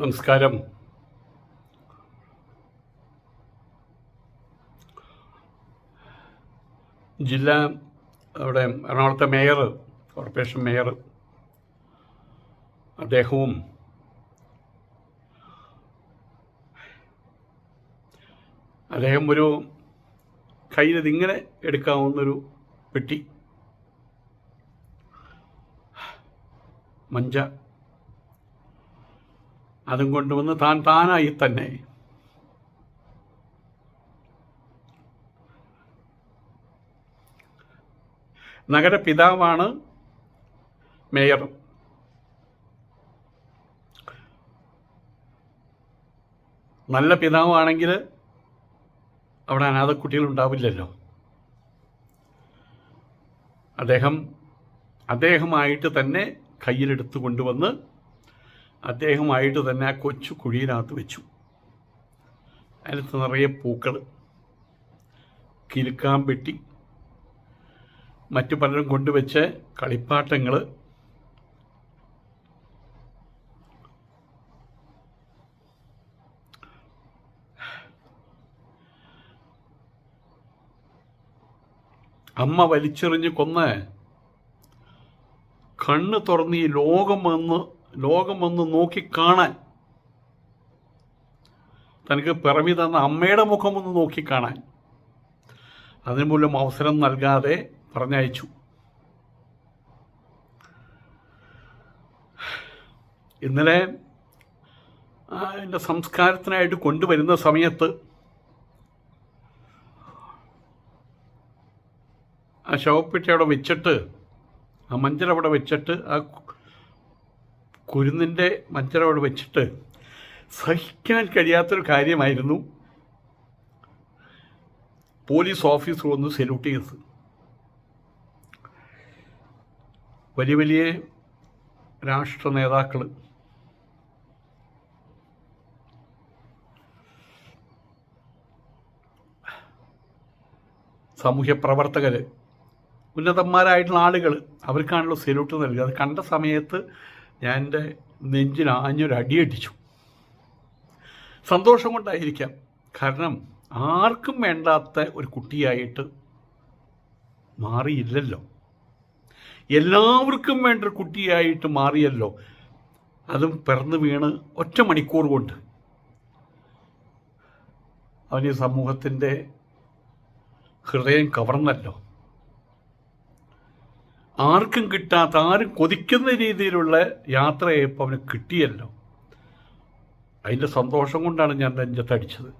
നമസ്കാരം. ജില്ല അവിടെ എറണാകുളത്തെ മേയർ കോർപ്പറേഷൻ മേയർ അദ്ദേഹവും അദ്ദേഹം ഒരു കയ്യിൽ ഇതിങ്ങനെ എടുക്കാവുന്നൊരു പെട്ടി. മഞ്ച. അതും കൊണ്ടുവന്ന് താൻ താനായി തന്നെ. നഗരപിതാവാണ് മേയർ. നല്ല പിതാവാണെങ്കിൽ അവിടെ അനാഥക്കുട്ടികൾ ഉണ്ടാവില്ലല്ലോ അദ്ദേഹം അദ്ദേഹമായിട്ട് തന്നെ കയ്യിലെടുത്ത് കൊണ്ടുവന്ന് അദ്ദേഹമായിട്ട് തന്നെ ആ കൊച്ചു കുഴിയിനകത്ത് വെച്ചു. അതിനകത്ത് നിറയെ പൂക്കൾ കിലുക്കാൻ പെട്ടി മറ്റു പലരും കൊണ്ടുവച്ച് കളിപ്പാട്ടങ്ങൾ അമ്മ വലിച്ചെറിഞ്ഞ് കൊന്ന് കണ്ണ് തുറന്ന് ഈ ലോകം വന്ന് ലോകം വന്ന് നോക്കിക്കാണാൻ തനിക്ക് പിറവി തന്ന അമ്മയുടെ മുഖം ഒന്ന് നോക്കിക്കാണാൻ അതിന് മൂലം അവസരം നൽകാതെ പറഞ്ഞയച്ചു. ഇന്നലെ എന്റെ സംസ്കാരത്തിനായിട്ട് കൊണ്ടുവരുന്ന സമയത്ത് ആ ശവപ്പെട്ടി അവിടെ വെച്ചിട്ട് ആ മഞ്ചൽ അവിടെ വെച്ചിട്ട് ആ കുരുന്നിന്റെ മഞ്ചൽ വെച്ചിട്ട് സഹിക്കാൻ കഴിയാത്തൊരു കാര്യമായിരുന്നു പോലീസ് ഓഫീസർ വന്ന് സെല്യൂട്ട് ചെയ്തത്. വലിയ വലിയ രാഷ്ട്ര നേതാക്കൾ സാമൂഹ്യ പ്രവർത്തകർ ഉന്നതന്മാരായിട്ടുള്ള ആളുകൾ അവർക്കാണല്ലോ സെല്യൂട്ട് നൽകുക അത് കണ്ട സമയത്ത് ഞാൻ എന്റെ നെഞ്ചിന് ആഞ്ഞൊരു അടിയടിച്ചു. സന്തോഷം കൊണ്ടായിരിക്കാം. കാരണം ആർക്കും വേണ്ടാത്ത ഒരു കുട്ടിയായിട്ട് മാറിയില്ലല്ലോ. എല്ലാവർക്കും വേണ്ട ഒരു കുട്ടിയായിട്ട് മാറിയല്ലോ. അതും പിറന്നു വീണ് ഒറ്റ മണിക്കൂർ കൊണ്ട്. അവന് സമൂഹത്തിന്റെ ഹൃദയം കവർന്നല്ലോ. ആർക്കും കിട്ടാത്ത ആരും കൊതിക്കുന്ന രീതിയിലുള്ള യാത്രയായപ്പോൾ അവന് കിട്ടിയല്ലോ. അതിന്റെ സന്തോഷം കൊണ്ടാണ് ഞാൻ നെഞ്ചത്തടിച്ചത്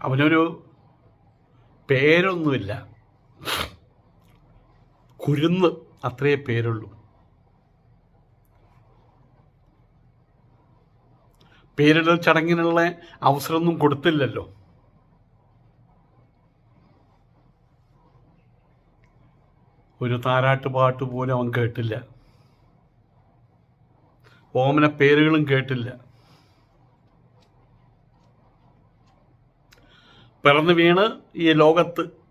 അവനൊരു പേരൊന്നുമില്ല. കുരുന്ന്. അത്രയേ പേരുള്ളൂ. പേരിടൽ ചടങ്ങിനുള്ള അവസരമൊന്നും കൊടുത്തില്ലല്ലോ. ഒരു താരാട്ട് പാട്ട് പോലും അവൻ കേട്ടില്ല. ഓമന പേരുകളും കേട്ടില്ല. പിറന്നു വീണ് ഈ ലോകത്ത്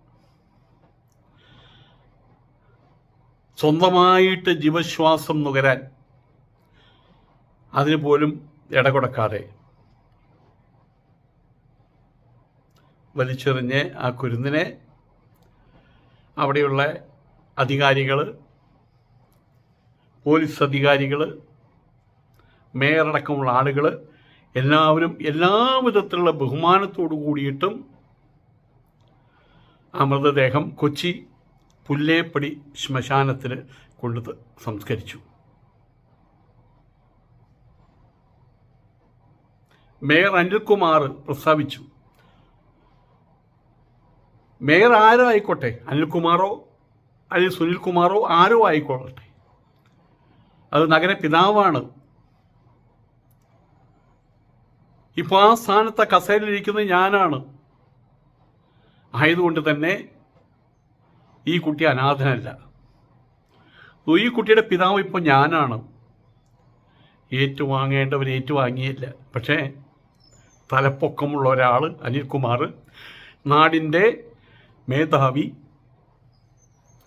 സ്വന്തമായിട്ട് ജീവശ്വാസം നുകരാൻ അതിന് പോലും ഇടകൊടക്കാതെ വലിച്ചെറിഞ്ഞ് ആ കുരുന്നിനെ അവിടെയുള്ള അധികാരികൾ പോലീസ് അധികാരികൾ മേയറടക്കമുള്ള ആളുകൾ എല്ലാവരും എല്ലാ വിധത്തിലുള്ള ബഹുമാനത്തോടു കൂടിയിട്ടും ആ മൃതദേഹം കൊച്ചി പുല്ലേപ്പടി ശ്മശാനത്തിൽ കൊണ്ടു സംസ്കരിച്ചു. മേയർ അനിൽകുമാർ പ്രസ്താവിച്ചു. മേയർ ആരോ ആയിക്കോട്ടെ? അനിൽകുമാറോ? അല്ലെങ്കിൽ സുനിൽകുമാറോ? ആരോ ആയിക്കോട്ടെ? അത് നഗര പിതാവാണ്. ഇപ്പോൾ ആ സ്ഥാനത്തെ കസേരയിലിരിക്കുന്നത് ഞാനാണ്. ആയതുകൊണ്ട് തന്നെ ഈ കുട്ടി അനാഥനല്ല. ഈ കുട്ടിയുടെ പിതാവ് ഇപ്പോൾ ഞാനാണ്. ഏറ്റുവാങ്ങേണ്ടവർ ഏറ്റുവാങ്ങിയില്ല. പക്ഷേ തലപ്പൊക്കമുള്ള ഒരാൾ അനിൽകുമാർ നാടിന്റെ മേധാവി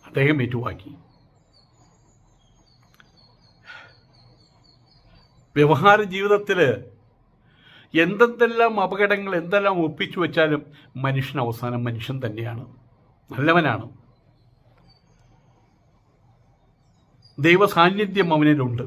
അദ്ദേഹം ഏറ്റുവാങ്ങി. വ്യവഹാര ജീവിതത്തിൽ എന്തെന്തെല്ലാം അപകടങ്ങൾ എന്തെല്ലാം ഒപ്പിച്ചു വെച്ചാലും മനുഷ്യൻ അവസാനം മനുഷ്യൻ തന്നെയാണ്. നല്ലവനാണ്. ദൈവ സാന്നിധ്യം അവനിലുണ്ട്.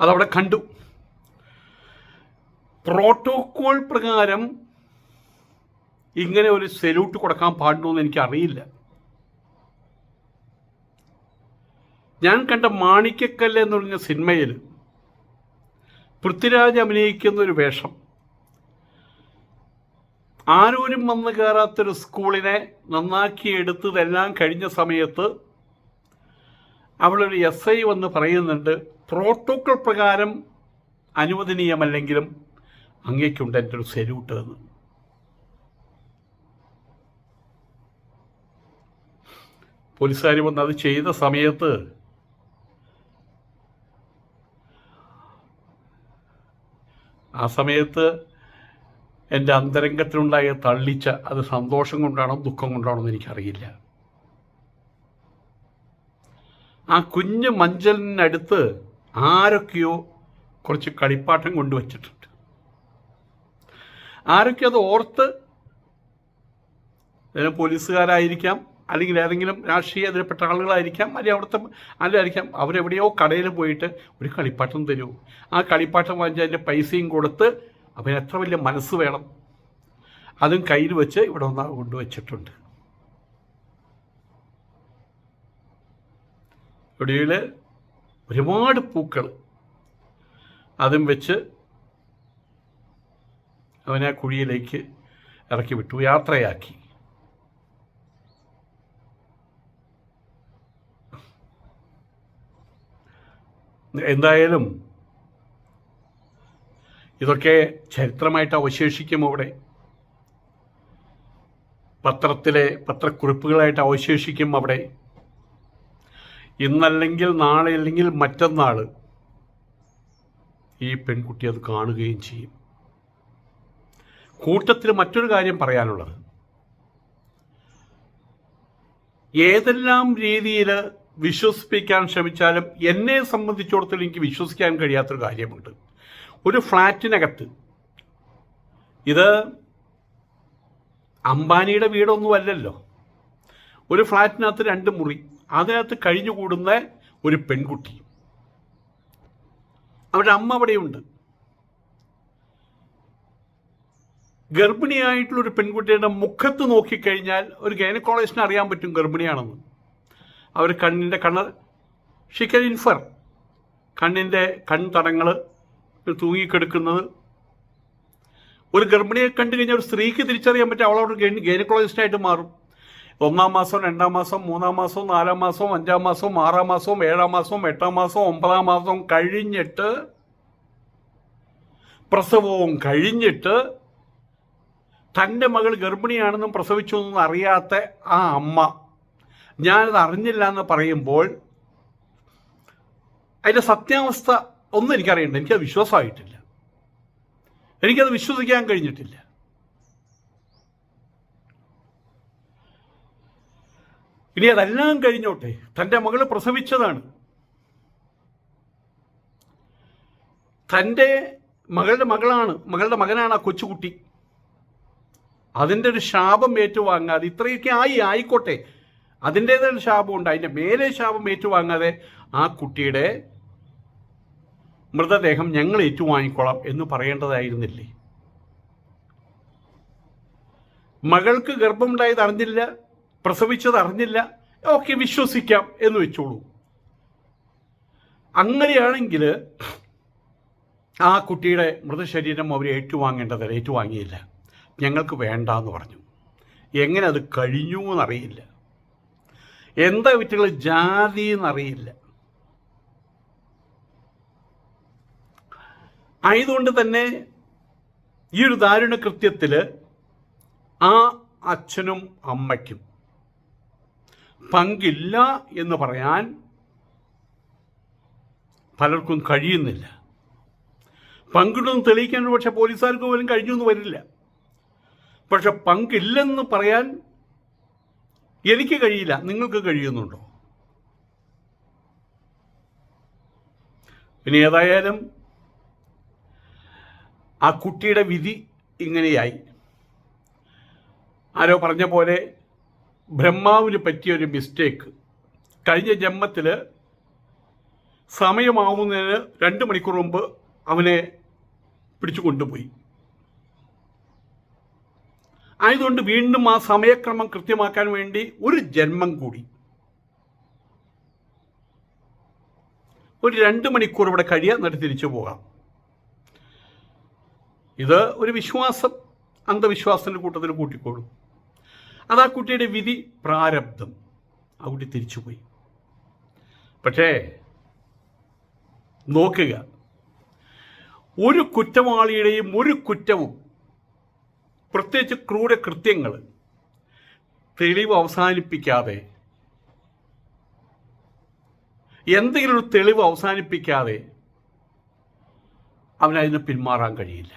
അതവിടെ കണ്ടു. പ്രോട്ടോകോൾ പ്രകാരം ഇങ്ങനെ ഒരു സെല്യൂട്ട് കൊടുക്കാൻ പാടുന്നു എന്ന് എനിക്കറിയില്ല. ഞാൻ കണ്ട മാണിക്കക്കല്ല് എന്ന് പറഞ്ഞ സിനിമയിൽ പൃഥ്വിരാജ് അഭിനയിക്കുന്ന ഒരു വേഷം. ആരോരും വന്ന് കയറാത്തൊരു സ്കൂളിനെ നന്നാക്കി എടുത്തതെല്ലാം കഴിഞ്ഞ സമയത്ത് അവളൊരു എസ് ഐ വന്ന് പറയുന്നുണ്ട് പ്രോട്ടോക്കോൾ പ്രകാരം അനുവദനീയമല്ലെങ്കിലും അങ്ങേക്കുണ്ട് എന്റെ ഒരു സെല്യൂട്ട് എന്ന്. പോലീസുകാർ വന്ന് അത് ചെയ്ത സമയത്ത് ആ സമയത്ത് എന്റെ അന്തരംഗത്തിലുണ്ടായ തള്ളിച്ച അത് സന്തോഷം കൊണ്ടാണോ ദുഃഖം കൊണ്ടാണോ എന്ന് എനിക്കറിയില്ല. ആ കുഞ്ഞ് മഞ്ചലിനടുത്ത് ആരൊക്കെയോ കുറച്ച് കളിപ്പാട്ടം കൊണ്ടുവച്ചിട്ടുണ്ട്. ആരൊക്കെ അത് ഓർത്ത് പോലീസുകാരായിരിക്കാം അല്ലെങ്കിൽ ഏതെങ്കിലും രാഷ്ട്രീയ എതിരപ്പെട്ട ആളുകളായിരിക്കാം അല്ലെങ്കിൽ അവിടുത്തെ അല്ലായിരിക്കാം അവരെവിടെയോ കടയിൽ പോയിട്ട് ഒരു കളിപ്പാട്ടം തരൂ. ആ കളിപ്പാട്ടം വാങ്ങിച്ച് അതിന്റെ പൈസയും കൊടുത്ത് അവന് എത്ര വലിയ മനസ്സ് വേണം. അതും കയ്യിൽ വെച്ച് ഇവിടെ ഒന്ന് കൊണ്ടുവച്ചിട്ടുണ്ട് ഒടുവിൽ ഒരുപാട് പൂക്കൾ. അതും വെച്ച് അവനെ കുഴിയിലേക്ക് ഇറക്കി വിട്ടു യാത്രയാക്കി. എന്തായാലും ഇതൊക്കെ ചരിത്രമായിട്ട് അവശേഷിക്കും അവിടെ. പത്രത്തിലെ പത്രക്കുറിപ്പുകളായിട്ട് അവശേഷിക്കും അവിടെ. ഇന്നല്ലെങ്കിൽ നാളെ അല്ലെങ്കിൽ മറ്റന്നാൾ ഈ പെൺകുട്ടി അത് കാണുകയും ചെയ്യും. കൂട്ടത്തിൽ മറ്റൊരു കാര്യം പറയാനുള്ളത്. ഏതെല്ലാം രീതിയിൽ വിശ്വസിപ്പിക്കാൻ ശ്രമിച്ചാലും എന്നെ സംബന്ധിച്ചിടത്തോളം എനിക്ക് വിശ്വസിക്കാൻ കഴിയാത്തൊരു കാര്യമുണ്ട്. ഒരു ഫ്ലാറ്റിനകത്ത് ഇത് അംബാനിയുടെ വീടൊന്നും അല്ലല്ലോ. ഒരു ഫ്ലാറ്റിനകത്ത് രണ്ട് മുറി അതിനകത്ത് കഴിഞ്ഞുകൂടുന്ന ഒരു പെൺകുട്ടി. അവരുടെ അമ്മ അവിടെയുണ്ട്. ഗർഭിണിയായിട്ടുള്ള ഒരു പെൺകുട്ടിയുടെ മുഖത്ത് നോക്കിക്കഴിഞ്ഞാൽ ഒരു ഗൈനക്കോളജിസ്റ്റിന് അറിയാൻ പറ്റും ഗർഭിണിയാണെന്ന്. അവർ കണ്ണിന്റെ കണ്ണ് ഷിക്കൻ ഇൻഫർ കണ്ണിന്റെ കൺതടങ്ങൾ തൂങ്ങിക്കെടുക്കുന്നത്. ഒരു ഗർഭിണിയെ കണ്ടു കഴിഞ്ഞാൽ ഒരു സ്ത്രീക്ക് തിരിച്ചറിയാൻ പറ്റും അവളോട് ഗൈനക്കോളജിസ്റ്റായിട്ട് മാറും. ഒന്നാം മാസം രണ്ടാം മാസം മൂന്നാം മാസം നാലാം മാസം അഞ്ചാം മാസം ആറാം മാസം ഏഴാം മാസം എട്ടാം മാസം ഒമ്പതാം മാസം കഴിഞ്ഞിട്ട് പ്രസവവും കഴിഞ്ഞിട്ട് തന്റെ മകൾ ഗർഭിണിയാണെന്നും പ്രസവിച്ചു എന്നും അറിയാത്ത ആ അമ്മ ഞാനത് അറിഞ്ഞില്ല എന്ന് പറയുമ്പോൾ അതിന്റെ സത്യാവസ്ഥ ഒന്നും എനിക്കറിയണ്ട. എനിക്കത് വിശ്വാസമായിട്ടില്ല. എനിക്കത് വിശ്വസിക്കാൻ കഴിഞ്ഞിട്ടില്ല. ഇനി അതെല്ലാം കഴിഞ്ഞോട്ടെ? തന്റെ മകൾ പ്രസവിച്ചതാണ്. തന്റെ മകളുടെ മകളാണ് മകളുടെ മകനാണ് ആ കൊച്ചുകുട്ടി. അതിന്റെ ഒരു ശാപം ഏറ്റുവാങ്ങാതെ ഇത്രയൊക്കെ ആയി ആയിക്കോട്ടെ. അതിന്റേതൊരു ശാപമുണ്ട് അതിന്റെ മേലെ ശാപം ഏറ്റുവാങ്ങാതെ ആ കുട്ടിയുടെ മൃതദേഹം ഞങ്ങൾ ഏറ്റുവാങ്ങിക്കോളാം എന്ന് പറയേണ്ടതായിരുന്നില്ലേ? മകൾക്ക് ഗർഭമുണ്ടായത് അറിഞ്ഞില്ല പ്രസവിച്ചത് അറിഞ്ഞില്ല ഓക്കെ വിശ്വസിക്കാം എന്ന് വെച്ചോളൂ. അങ്ങനെയാണെങ്കിൽ ആ കുട്ടിയുടെ മൃതശരീരം അവർ ഏറ്റുവാങ്ങേണ്ടതല്ല ഏറ്റുവാങ്ങിയില്ല. ഞങ്ങൾക്ക് വേണ്ട എന്ന് പറഞ്ഞു. എങ്ങനെ അത് കഴിഞ്ഞു എന്നറിയില്ല എന്താ വിറ്റുകൾ ജാതി എന്നറിയില്ല. ആയതുകൊണ്ട് തന്നെ ഈ ഒരു ദാരുണ കൃത്യത്തിൽ ആ അച്ഛനും അമ്മയ്ക്കും പങ്കില്ല എന്ന് പറയാൻ പലർക്കും കഴിയുന്നില്ല. പങ്കിടുന്ന് തെളിയിക്കാൻ പക്ഷെ പോലീസുകാർക്ക് പോലും കഴിഞ്ഞു എന്ന് വരില്ല. പക്ഷെ പങ്കില്ലെന്ന് പറയാൻ എനിക്ക് കഴിയില്ല. നിങ്ങൾക്ക് കഴിയുന്നുണ്ടോ? ഇനി ഏതായാലും ആ കുട്ടിയുടെ വിധി ഇങ്ങനെയായി. ആരോ പറഞ്ഞ പോലെ ബ്രഹ്മാവിന് പറ്റിയൊരു മിസ്റ്റേക്ക് കഴിഞ്ഞ ജന്മത്തിൽ സമയമാവുന്നതിന് രണ്ട് മണിക്കൂർ മുമ്പ് അവനെ പിടിച്ചു കൊണ്ടുപോയി. ആയതുകൊണ്ട് വീണ്ടും ആ സമയക്രമം കൃത്യമാക്കാൻ വേണ്ടി ഒരു ജന്മം കൂടി. ഒരു രണ്ട് മണിക്കൂർ ഇവിടെ കഴിയാൻ എന്നിട്ട് തിരിച്ചു പോകാം. ഇത് ഒരു വിശ്വാസം അന്ധവിശ്വാസത്തിന്റെ കൂട്ടത്തിൽ കൂട്ടിക്കോളും. അത് ആ കുട്ടിയുടെ വിധി പ്രാരബ്ധം. ആ കുട്ടി തിരിച്ചുപോയി പക്ഷേ നോക്കുക. ഒരു കുറ്റവാളിയുടെയും ഒരു കുറ്റവും പ്രത്യേകിച്ച് ക്രൂര കൃത്യങ്ങൾ തെളിവ് അവസാനിപ്പിക്കാതെ എന്തെങ്കിലും ഒരു തെളിവ് അവസാനിപ്പിക്കാതെ അവനതിന് പിന്മാറാൻ കഴിയില്ല.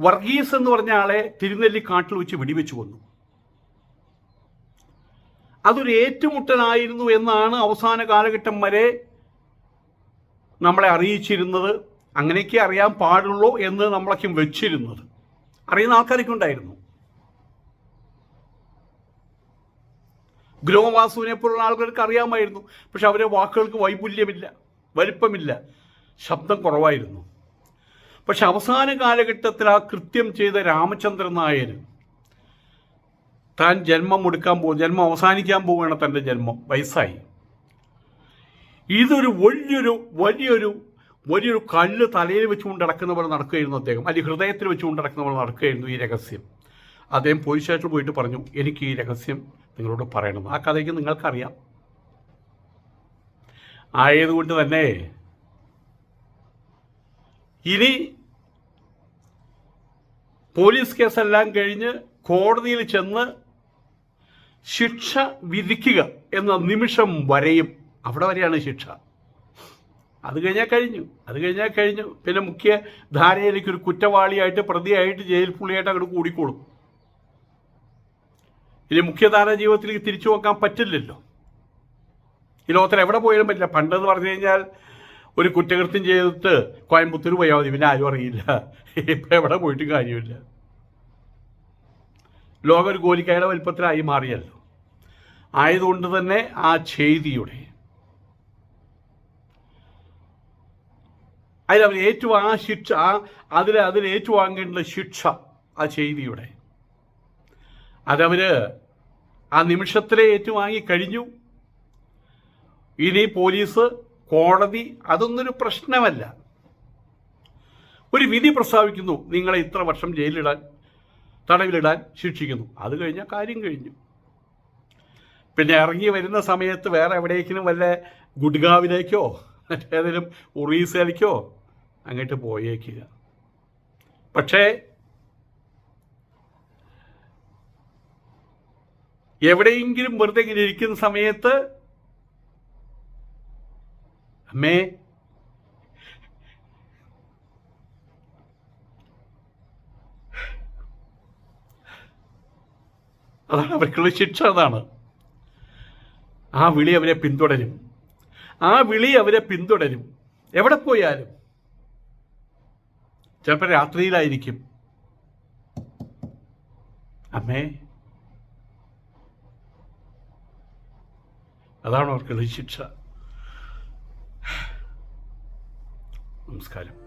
വർഗീസ് എന്ന് പറഞ്ഞ ആളെ തിരുനെല്ലി കാട്ടിൽ വെച്ച് വെടിവെച്ചു കൊന്നു. അതൊരു ഏറ്റുമുട്ടലായിരുന്നു എന്നാണ് അവസാന കാലഘട്ടം വരെ നമ്മളെ അറിയിച്ചിരുന്നത്. അങ്ങനെയൊക്കെ അറിയാൻ പാടുള്ളൂ എന്ന് നമ്മളൊക്കെ വെച്ചിരുന്നത്. അറിയുന്ന ആൾക്കാരൊക്കെ ഉണ്ടായിരുന്നു. ഗ്രോവാസുവിനെ പോലുള്ള ആൾക്കാർക്ക് അറിയാമായിരുന്നു. പക്ഷെ അവരെ വാക്കുകൾക്ക് വൈപുല്യമില്ല വലിപ്പമില്ല ശബ്ദം കുറവായിരുന്നു. പക്ഷെ അവസാന കാലഘട്ടത്തിൽ ആ കൃത്യം ചെയ്ത രാമചന്ദ്രൻ നായർ താൻ ജന്മം എടുക്കാൻ പോകും ജന്മം അവസാനിക്കാൻ പോവുകയാണ് തന്റെ ജന്മം വയസ്സായി. ഇതൊരു വലിയൊരു വലിയൊരു വലിയൊരു കല്ല് തലയിൽ വെച്ചുകൊണ്ട് നടക്കുന്ന പോലെ നടക്കുകയായിരുന്നു അദ്ദേഹം. അല്ലെങ്കിൽ ഹൃദയത്തിൽ വെച്ചുകൊണ്ട് നടക്കുന്ന പോലെ നടക്കുകയായിരുന്നു ഈ രഹസ്യം. അദ്ദേഹം പോലീസ് സ്റ്റേഷനിൽ പോയിട്ട് പറഞ്ഞു എനിക്ക് ഈ രഹസ്യം നിങ്ങളോട് പറയണം. ആ കഥയ്ക്ക് നിങ്ങൾക്കറിയാം. ആയതുകൊണ്ട് തന്നെ ഇനി പോലീസ് കേസെല്ലാം കഴിഞ്ഞ് കോടതിയിൽ ചെന്ന് ശിക്ഷ വിധിക്കുക എന്ന നിമിഷം വരെയും അവിടെ വരെയാണ് ശിക്ഷ. അത് കഴിഞ്ഞാൽ കഴിഞ്ഞു അത് കഴിഞ്ഞാൽ കഴിഞ്ഞു. പിന്നെ മുഖ്യ ധാരയിലേക്ക് ഒരു കുറ്റവാളിയായിട്ട് പ്രതിയായിട്ട് ജയിൽ പുള്ളിയായിട്ട് അങ്ങോട്ട് കൂടിക്കോളും. ഇനി മുഖ്യധാര ജീവിതത്തിലേക്ക് തിരിച്ചു നോക്കാൻ പറ്റില്ലല്ലോ. ഈ ലോകത്തിൽ എവിടെ പോയാലും പറ്റില്ല. പണ്ടെന്ന് പറഞ്ഞു കഴിഞ്ഞാൽ ഒരു കുറ്റകൃത്യം ചെയ്തിട്ട് കോയമ്പത്തൂർ പോയാൽ മതി. പിന്നെ ആരും അറിയില്ല. ഇപ്പം എവിടെ പോയിട്ടും കാര്യമില്ല. ലോകം ഒരു ഗോലിക്കായുടെ വലിപ്പത്തിലായി മാറിയല്ലോ. ആയതുകൊണ്ട് തന്നെ ആ ചെയ്തിയുടെ അതിലവർ ഏറ്റുവാ ആ ശിക്ഷ ആ അതിൽ അതിൽ ഏറ്റുവാങ്ങേണ്ട ശിക്ഷ ആ ചെയ്തിയുടെ. അതവര് ആ നിമിഷത്തിലെ ഏറ്റുവാങ്ങി കഴിഞ്ഞു. ഇനി പോലീസ് കോടതി അതൊന്നൊരു പ്രശ്നമല്ല. ഒരു വിധി പ്രസ്താവിക്കുന്നു നിങ്ങളെ ഇത്ര വർഷം ജയിലിടാൻ തടവിലിടാൻ ശിക്ഷിക്കുന്നു. അത് കഴിഞ്ഞാൽ കാര്യം കഴിഞ്ഞു. പിന്നെ ഇറങ്ങി വരുന്ന സമയത്ത് വേറെ എവിടേക്കിനും വല്ല ഗുഡ്ഗാവിലേക്കോ മറ്റേതെങ്കിലും ഒറീസയിലേക്കോ അങ്ങോട്ട് പോയേക്കുക. പക്ഷേ എവിടെയെങ്കിലും വെറുതെ ഇങ്ങനെ ഇരിക്കുന്ന സമയത്ത് അമ്മേ അതാണ് അവർക്കുള്ള ശിക്ഷ അതാണ്. ആ വിളി അവരെ പിന്തുടരും. ആ വിളി അവരെ പിന്തുടരും. എവിടെ പോയാലും. ചിലപ്പോൾ രാത്രിയിലായിരിക്കും. അമ്മേ. അതാണ് അവർക്കുള്ള ശിക്ഷ നമസ്കാരം.